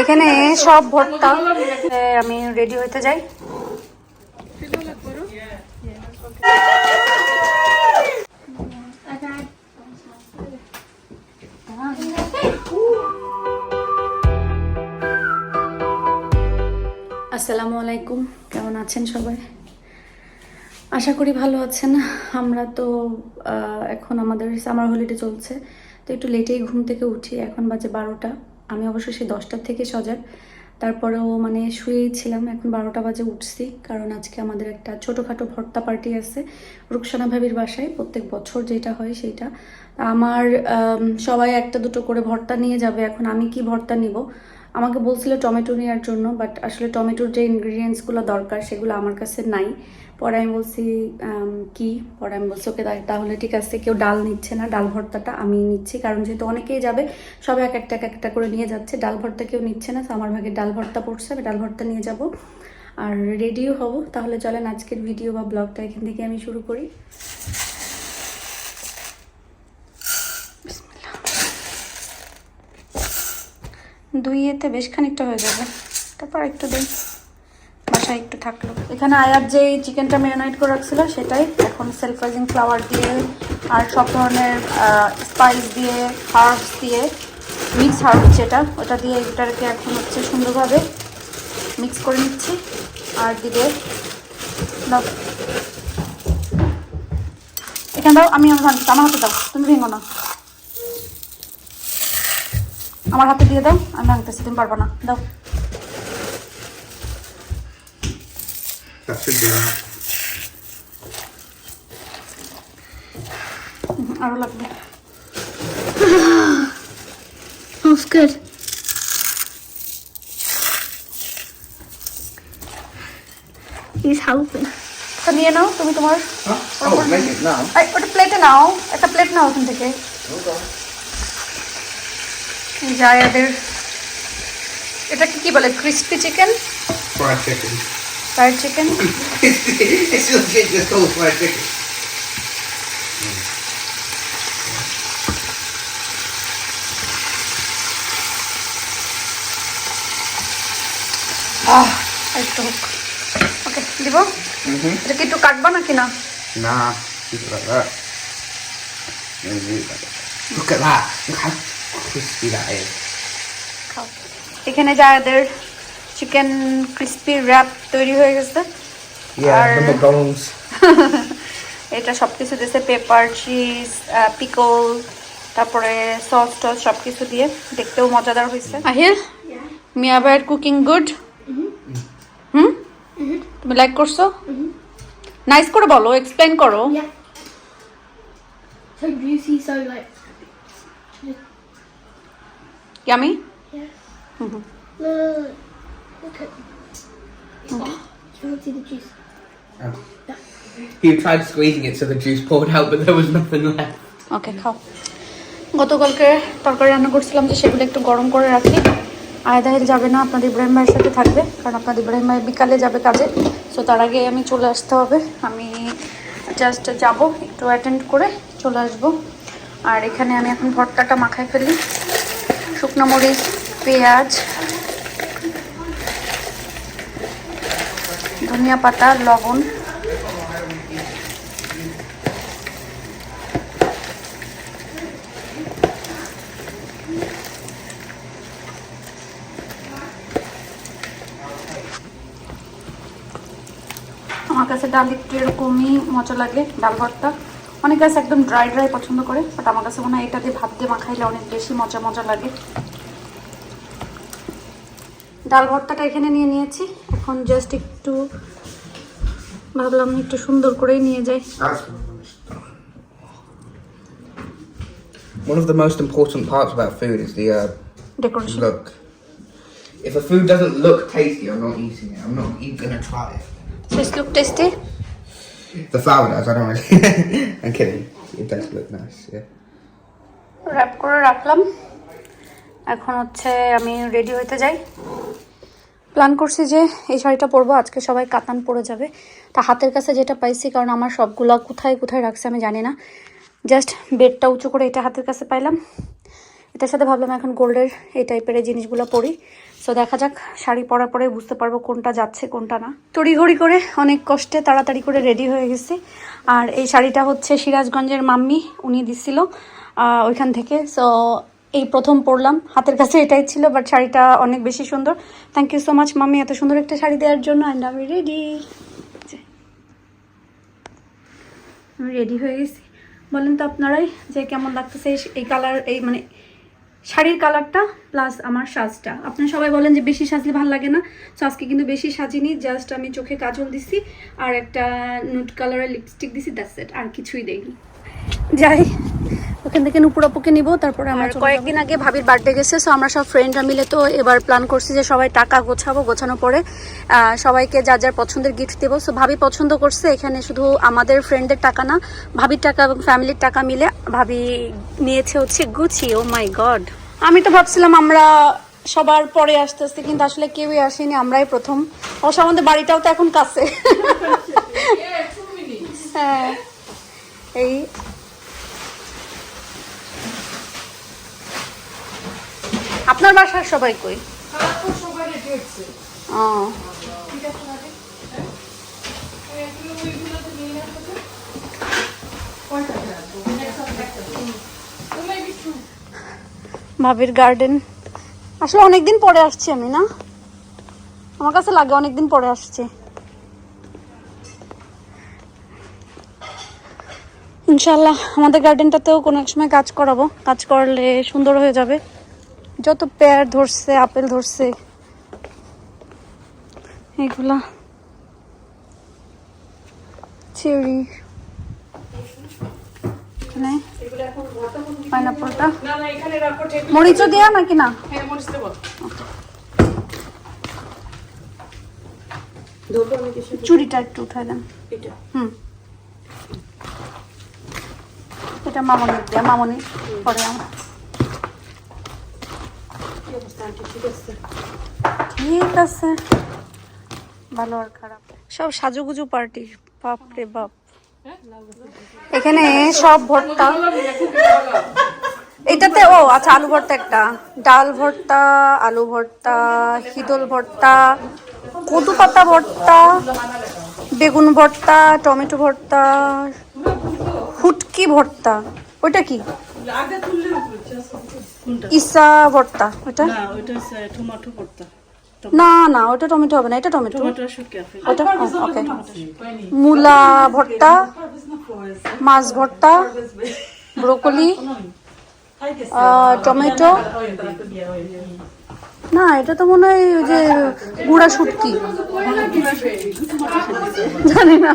এখানে সব ভর্তা। আমি রেডি হইতে যাই। আসসালামু আলাইকুম। কেমন আছেন সবাই? আশা করি ভালো আছেন। আমরা তো এখন আমাদের সামার হলিডে চলছে। তো একটু লেটেই ঘুম থেকে উঠি। এখন বাজে বারোটা। আমি অবশ্য সেই দশটার থেকে সজাগ। তারপরেও মানে শুয়েই ছিলাম, এখন বারোটা বাজে উঠছি, কারণ আজকে আমাদের একটা ছোটোখাটো ভর্তা পার্টি আছে রুকসানা ভাবির বাসায়, প্রত্যেক বছর যেটা হয় সেইটা। আমার সবাই একটা দুটো করে ভর্তা নিয়ে যাবে, এখন আমি কি ভর্তা নিব? আমাকে বলছিল টমেটো নেওয়ার জন্য, বাট আসলে টমেটোর যে ইনগ্রিডিয়েন্টসগুলো দরকার, সেগুলো আমার কাছে নাই। পরে আমি বলছি কি? পরে আমি বলছি, ওকে তাহলে ঠিক আছে, কেউ ডাল নিচ্ছে না, ডাল ভর্তাটা আমি নিচ্ছি, কারণ যেহেতু অনেকেই যাবে, সবাই এক একটা এক একটা করে নিয়ে যাচ্ছে, ডাল ভর্তা কেউ নিচ্ছে না, তো আমার ভাগে ডাল ভর্তা পড়ছে, আমি ডাল ভর্তা নিয়ে যাব। আর রেডিও হব, তাহলে চলেন আজকের ভিডিও বা ব্লগটা এখান থেকে আমি শুরু করি। দুই এতে বেশ খানিকটা হয়ে যাবে, তারপর একটু দিই। বাসায় একটু থাকল। এখানে আয়ার যে চিকেনটা ম্যারিনেট করে রাখছিল সেটাই এখন সেলফ রাইজিং ফ্লাওয়ার দিয়ে আর সব ধরনের স্পাইস দিয়ে হার্বস দিয়ে মিক্স হার্ব যেটা, ওটা দিয়ে এটাকে এখন হচ্ছে সুন্দরভাবে মিক্স করে নিচ্ছি। আর দিবে এখানে দাও, আমি আমার হাতে দাও, তুমি ভেঙো না। আমার হাতে দিয়ে দাও, আমি ভাঙতেছি, তুমি পারব না। দাও। হুম, আরও লাগবে Smells good. He's helping. তা নিয়ে নাও তুমি তোমার Huh? Oh, make it now. এই, ওটা প্লেটে নাও একটা প্লেট নাও ওখান থেকে জায়াদের এটাকে কি বলে crispy chicken Fried chicken. it's just, it just called fried chicken. Ah একটু হোক ওকে দিব Mm-hmm. এটা কি একটু কাটবা নাকি না Nah, keep it like that. Maybe do it like that. Look at that. Look how crispy that is. খাও এখানে জায়াদের চিকেন ক্রিস্পি র্যাপ তৈরি হয়ে গেছে। আর এটা সব কিছু দিয়েছে পেপার চিজ পিকল তারপরে সস টস সব কিছু দিয়ে। দেখতেও মজাদার হয়েছে। আহিল মিয়া ভাইয়ের কুকিং গুড হুম? তুমি লাইক করছ? নাইস করে বলো এক্সপ্লেন করো. So juicy, so like. Yeah. Look at. The juice. Oh. He tried squeezing it so the juice poured out, but there was nothing left. ওকে খাও গতকালকে তরকারি রান্না করছিলাম যে সেগুলো একটু গরম করে রাখি আয়দাহিল যাবে না আপনাদের ইব্রাহিম ভাইয়ের সাথে থাকবে কারণ আপনাদের ইব্রাহিম ভাই বিকালে যাবে কাজে সো তার আগে আমি চলে আসতে হবে আমি জাস্ট যাব একটু অ্যাটেন্ড করে চলে আসব আর এখানে আমি এখন ভর্তাটা মাখায় ফেলি শুকনো মরিচ পেঁয়াজ ধনিয়া পাতা, লবণ। আমার কাছে ডাল একটু এরকমই মজা লাগে, ডাল ভর্তা। অনেক কাছে একদম ড্রাই ড্রাই পছন্দ করে বাট আমার কাছে মনে হয় এটা দিয়ে ভাত দিয়ে মাখাইলে অনেক বেশি মজা মজা লাগে। ডাল ভর্তাটা এখানে নিয়ে নিয়েছি। এখন জাস্ট একটু ভাবলাম একটু সুন্দর করেই নিয়ে যাই one of the most important parts about food is the uh, decoration look. If a food doesn't look tasty, I'm not eating it. I'm not even gonna try it. শেষ look tasty The flour does. I don't really. I'm kidding. It does look nice. Yeah. Wrap করে রাখলাম এখন হচ্ছে আমি ready হইতে যাই plan করছি যে এই শাড়িটা পরবো, আজকে সবাই কাতান পরে যাবে। তা হাতের কাছে যেটা পাইছি, কারণ আমার সবগুলা কোথায় কোথায় রাখছে আমি জানি না। জাস্ট বেডটা উঁচু করে এটা হাতের কাছে পাইলাম। এটার সাথে ভাবলাম এখন গোল্ডের এই টাইপের এই জিনিসগুলো পরি। সো দেখা যাক, শাড়ি পরার পরে বুঝতে পারব কোনটা যাচ্ছে, কোনটা না। তড়িঘড়ি করে অনেক কষ্টে তাড়াতাড়ি করে রেডি হয়ে গেছি। আর এই শাড়িটা হচ্ছে সিরাজগঞ্জের মাম্মি, উনি দিছিল ওইখান থেকে। সো এই প্রথম পরলাম। হাতের কাছে এটাই ছিল বাট শাড়িটা অনেক বেশি সুন্দর। থ্যাংক ইউ সো মাচ মামি, এত সুন্দর একটা শাড়ি দেওয়ার জন্য অ্যান্ড আমি রেডি আমি রেডি হয়ে গেছি। বলেন তো আপনারাই যে কেমন লাগতেছে এই- কালার এই মানে শাড়ির কালারটা প্লাস আমার সাজটা। আপনারা সবাই বলেন যে বেশি সাজলে ভালো লাগে না সো আজকে কিন্তু বেশি সাজিনি জাস্ট আমি চোখে কাজল দিছি, আর একটা নুট কালারের লিপস্টিক দিছি দ্যাটস ইট আর কিছুই দেইনি। যাই। ওখান থেকে নুপুর আপুকে নিবো তারপরে আমার কয়েকদিন আগে ভাবির বার্থডে গেছে সো আমরা সব ফ্রেন্ডরা মিলে তো এবার প্ল্যান করছি যে সবাই টাকা গোছাবো গোছানোর পরে আহ, সবাইকে যা যার পছন্দের গিফট দেবো। সো ভাবি পছন্দ করছে এখানে শুধু আমাদের ফ্রেন্ডদের টাকা না ভাবির টাকা এবং ফ্যামিলির টাকা মিলে ভাবি নিয়েছে হচ্ছে গুচি ও মাই গড আমি তো ভাবছিলাম আমরা সবার পরে আসতে আসতে কিন্তু আসলে কেউই আসেনি আমরাই প্রথম। অবশ্য আমাদের বাড়িটাও তো এখন কাছে। হ্যাঁ এই আপনার বাসার সবাই কই? ভাবির গার্ডেন। আসলে অনেকদিন পরে আসছি আমি, না? আমার কাছে লাগে অনেকদিন পরে আসছি। ইনশাল্লাহ আমাদের গার্ডেনটাতেও কোনো এক সময় কাজ করাবো। কাজ করলে সুন্দর হয়ে যাবে। যত পেয়ার ধরছে আপেল ধরছে এইগুলা চেরি এখানে পাইনাপলটা। মরিচও নাকি না? চুরিটা একটু উঠাই দেন। হুম। এটা মামনি দেয়া মামনি পরে আমার। ঠিক আছে? ভালো আর খারাপ। সব সাজুগুজু পার্টি, বাপ রে বাপ। এখানে সব ভর্তা। এটাতে, ও আচ্ছা আলু ভর্তা একটা। ডাল ভর্তা, আলু ভর্তা হিদল ভর্তা কদু পাতা ভর্তা, বেগুন ভর্তা, টমেটো ভর্তা, ফুটকি ভর্তা। ওটা কি? ইসা ভর্তা ওটা না টমেটো ভর্তা। না না ওটা টমেটো হবে না এটা টমেটো। ওটা ওকে। মূলা ভর্তা মাছ ভর্তা ব্রোকলি টমেটো। না এটা তো মনে হয় ওই যে গুড়া শুটকি। জানি না।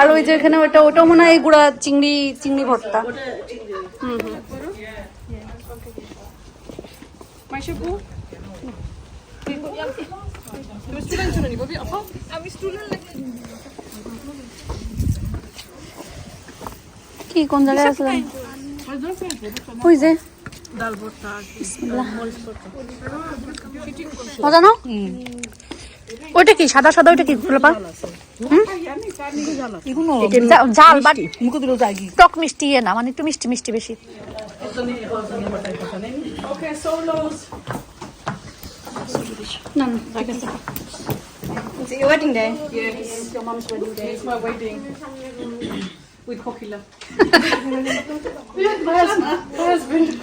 আর ওই যে এখানে ওটা ওটা মনে হয় গুড়া চিংড়ি চিংড়ি ভর্তা। হুম হুম। কি কোন জায়গায় আসলেন ওই যে ডাল ভর্তা বিসমিল্লাহ। মজা না ওইটা কি সাদা সাদা ওইটা কি ফুলপা ঝাল বাট মুখে দিল টক মিষ্টি ইয়ে না মানে একটু মিষ্টি মিষ্টি বেশি Okay, solos. No, no, I can Is it your wedding day? Yes, your mom's wedding day. It's my wedding. With Kokila. my husband. My husband.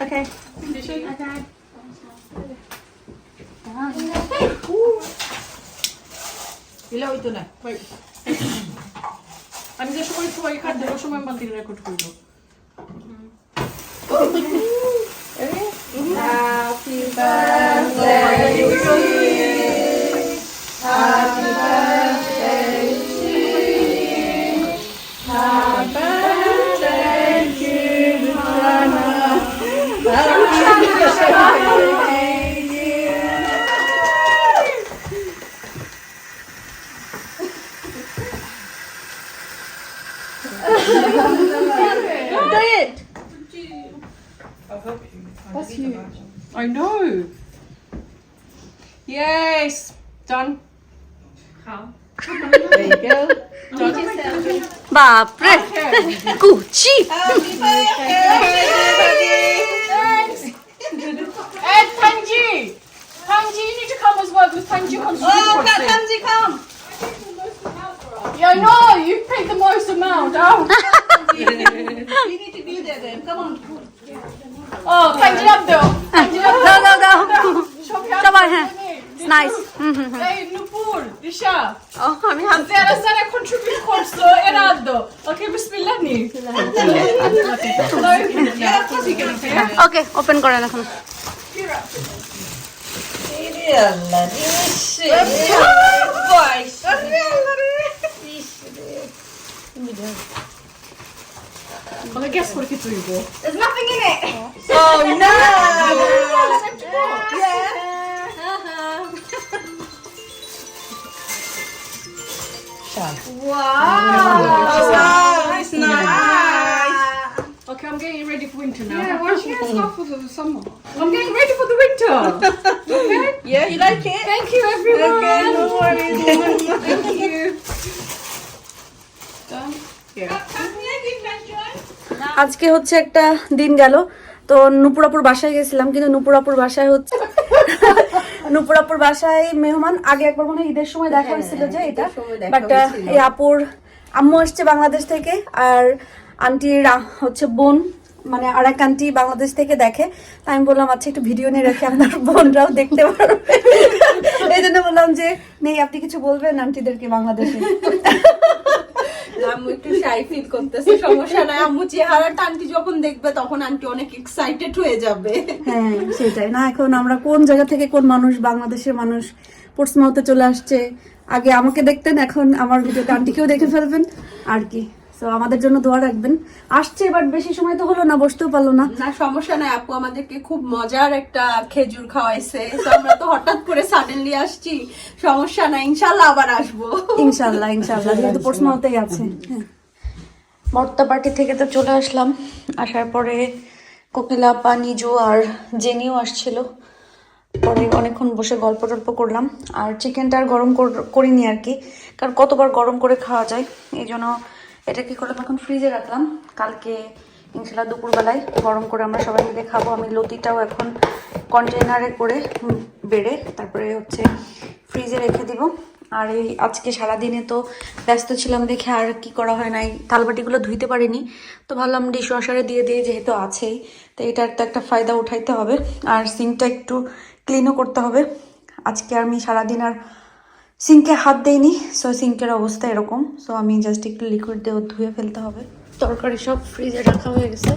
Okay. Okay. Ilaw ito na. Wait. আমি যে সময় সবাই খাট দেবো সময় মান্তির record করব। I Bapre, ah, é. guti. Ah, é, é, open করেন এখন রে আল্লাহ রে সে বয়স ওকে গেস করে কি তুইব There's nothing in it. Oh no. Oh wow, it's nice. Okay, I'm getting ready for winter now. Yeah, why don't you get stuff for the summer? I'm getting ready for the winter. okay. Yeah, you like it? Thank you, everyone. Okay, no worries. Thank you. Done. Yeah. আজকে হচ্ছে একটা দিন গেল তো নুপুরাপুর বাসায় গেছিলাম কিন্তু নুপুরাপুর বাসায় হচ্ছে নুপুরাপুর বাসায় মেহমান আগে একবার মনে ঈদের সময় দেখা হয়েছিল যে এটা বাট এই আপুর আম্মু আসছে বাংলাদেশ থেকে আর আন্টির হচ্ছে বোন মানে আর এক আন্টি বাংলাদেশ থেকে দেখে। তাই আমি বললাম আচ্ছা একটু ভিডিও নিয়ে রাখি আপনার বোনরাও দেখতে পারবে। এই জন্য বললাম যে নেই আপনি কিছু বলবেন? আন্টিদেরকে বাংলাদেশে? আম্মু একটু শাই ফিল করতেছে সমস্যা নাই। আম্মু চেহারাটা আন্টি যখন দেখবে তখন আন্টি অনেক এক্সাইটেড হয়ে যাবে। হ্যাঁ সেটাই। না এখন আমরা কোন জায়গা থেকে কোন মানুষ বাংলাদেশের মানুষ পোর্টসমাউথে চলে আসছে আগে আমাকে দেখতেন এখন আমার ভিডিওতে আন্টিকেও দেখে ফেলবেন আর কি। তো আমাদের জন্য দোয়া রাখবেন। আসছে বাট বেশি সময় তো হলো না বসতেও পারল না। না সমস্যা নাই আপু আমাদেরকে খুব মজার একটা খেজুর খাওয়াইছে। তো আমরা তো হঠাৎ করে সাডেনলি আসছি সমস্যা নাই ইনশাল্লাহ আবার আসব। ইনশাল্লাহ ইনশাল্লাহ যেহেতু পোর্টসমাউথেই আছে হ্যাঁ। মর্তা পার্টি থেকে তো চলে আসলাম। আসার পরে কোকিলা পা নিজু আর জেনিও আসছিল। পরে অনেকক্ষণ বসে গল্প টল্প করলাম। আর চিকেনটা আর গরম কর- করিনি আর কি কারণ কতবার গরম করে খাওয়া যায় এই জন্য এটা কি করলাম এখন? ফ্রিজে রাখলাম। কালকে ইনশাল্লাহ দুপুরবেলায় গরম করে আমরা সবাই মিলে খাব। আমি লতিটাও এখন কন্টেনারে করে বেড়ে তারপরে হচ্ছে ফ্রিজে রেখে দিব। আর এই আজকে সারাদিনে তো ব্যস্ত ছিলাম দেখে আর কি করা হয় নাই। থালবাটিগুলো ধুইতে পারিনি। তো ভাবলাম ডিশ ওয়াশারে দিয়ে দিয়ে যেহেতু আছেই। তো এটার তো একটা ফায়দা উঠাইতে হবে। আর সিঙ্কটা একটু ক্লিনও করতে হবে। আজকে আমি সারাদিন আর সিঙ্কে হাত দেইনি সো সিঙ্কের অবস্থা এরকম সো আমি জাস্ট একটু লিকুইড দিয়ে ধুয়ে ফেলতে হবে। তরকারি সব ফ্রিজে রাখা হয়ে গেছে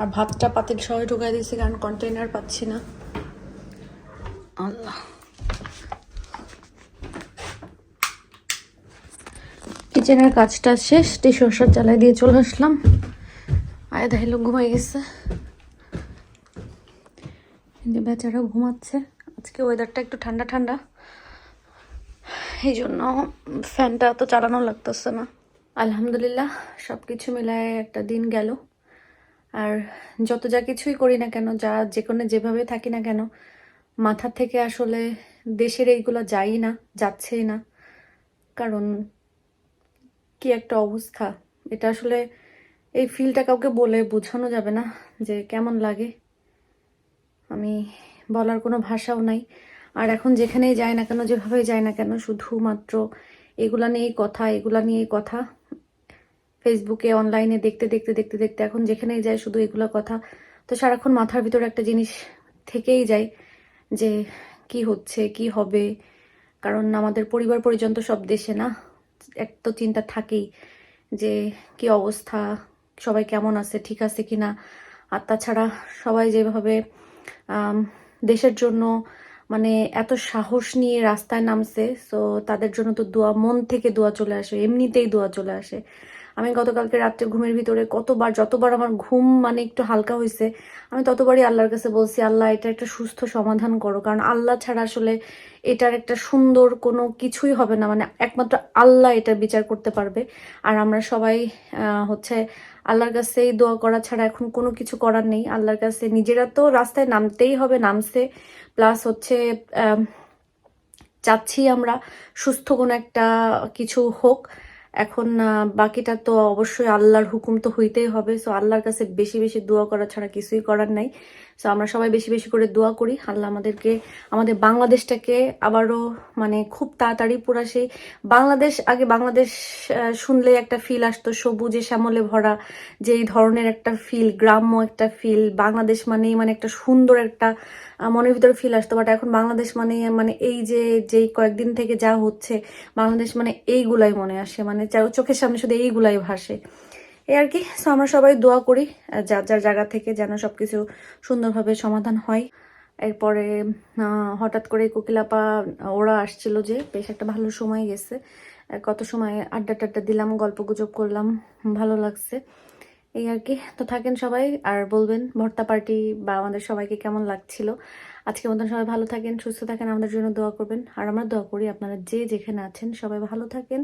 আর ভাতটা পাতিল সবাই ঢুকাই দিয়েছি কারণ কন্টেনার পাচ্ছি না। আল্লাহ। কিচেনের কাজটা শেষ ডিশওয়াশার চালাই দিয়ে চলে আসলাম। আয় দেখাইলো ঘুমাই গেছে। বেচারা ঘুমাচ্ছে। আজকে ওয়েদারটা একটু ঠান্ডা ঠান্ডা এই জন্য ফ্যানটা তো চালানো লাগতেছে না। আলহামদুলিল্লাহ সব কিছু মিলায় একটা দিন গেল। আর যত যা কিছুই করি না কেন, যা যে কোনো যেভাবে থাকি না কেন, মাথা থেকে আসলে দেশের এইগুলো যাই না, যাচ্ছেই না। কারণ কি একটা অবস্থা। এটা আসলে এই ফিলটা কাউকে বলে বোঝানো যাবে না যে কেমন লাগে। আমি বলার কোনো ভাষাও নাই। আর এখন যেখানেই যায় না কেন যেভাবে যায় না কেন, শুধুমাত্র এগুলা নিয়েই কথা, এগুলা নিয়েই কথা। ফেসবুকে অনলাইনে দেখতে দেখতে দেখতে দেখতে এখন যেখানেই যায় শুধু এগুলো কথা। তো সারাক্ষণ মাথার ভিতরে একটা জিনিস থেকেই যায় যে কি হচ্ছে, কি হবে। কারণ আমাদের পরিবার পরিজন তো সব দেশে না। এক তো চিন্তা থাকেই যে কি অবস্থা, সবাই কেমন আছে, ঠিক আছে কি না আর তাছাড়া সবাই যেভাবে দেশের জন্য মানে এত সাহস নিয়ে রাস্তায় নামছে সো তাদের জন্য তো দোয়া, মন থেকে দোয়া চলে আসে, এমনিতেই দোয়া চলে আসে। আমি গতকালকে রাত্রে ঘুমের ভিতরে কতবার, যতবার আমার ঘুম মানে একটু হালকা হয়েছে আমি ততবারই আল্লাহর কাছে বলছি, আল্লাহ, এটা একটা সুস্থ সমাধান করো। কারণ আল্লাহ ছাড়া আসলে এটার একটা সুন্দর কোনো কিছুই হবে না। মানে একমাত্র আল্লাহ এটা বিচার করতে পারবে। আর আমরা সবাই হচ্ছে আল্লাহর কাছে দোয়া করা ছাড়া এখন কোনো কিছু করার নেই। আল্লাহর কাছে নিজেরা তো রাস্তায় নামতেই হবে, নামছে। প্লাস হচ্ছে চাচ্ছি আমরা সুস্থ কোনো একটা কিছু হোক। এখন বাকিটা তো অবশ্যই আল্লাহর হুকুম তো হইতেই হবে। সো আল্লাহর কাছে বেশি বেশি দোয়া করা ছাড়া কিছুই করার নাই। সো আমরা সবাই বেশি বেশি করে দোয়া করি। আল্লাহ আমাদেরকে, আমাদের বাংলাদেশটাকে আবারও মানে খুব তাড়াতাড়ি পুরা সেই বাংলাদেশ, আগে বাংলাদেশ শুনলে একটা ফিল আসতো, সবুজে শ্যামলে ভরা যে ধরনের একটা ফিল গ্রাম্য একটা ফিল বাংলাদেশ মানেই মানে একটা সুন্দর একটা মনের ভিতরে ফিল আসতো। বাট এখন বাংলাদেশ মানে মানে এই যে, যেই কয়েকদিন থেকে যা হচ্ছে, বাংলাদেশ মানে এইগুলাই মনে আসে। মানে চোখের সামনে শুধু এইগুলাই ভাসে। এই আর কি। So, আমরা সবাই দোয়া করি যার যার জায়গা থেকে যেন সব কিছু সুন্দরভাবে সমাধান হয়। এরপরে হঠাৎ করে কোকিলাপা ওরা আসছিল যে বেশ একটা ভালো সময় গেছে। কত সময় আড্ডা টাড্ডা দিলাম, গল্প গুজব করলাম ভালো লাগছে। এই আর কি। তো থাকেন সবাই, আর বলবেন, ভর্তা পার্টি বা আমাদের সবাইকে কেমন লাগছিল? আজকের মতন সবাই ভালো থাকেন, সুস্থ থাকেন, আমাদের জন্য দোয়া করবেন। আর আমরা দোয়া করি আপনারা যে যেখানে আছেন, সবাই ভালো থাকেন,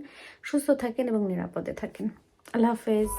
সুস্থ থাকেন এবং নিরাপদে থাকেন। আল্লাহ হাফেজ।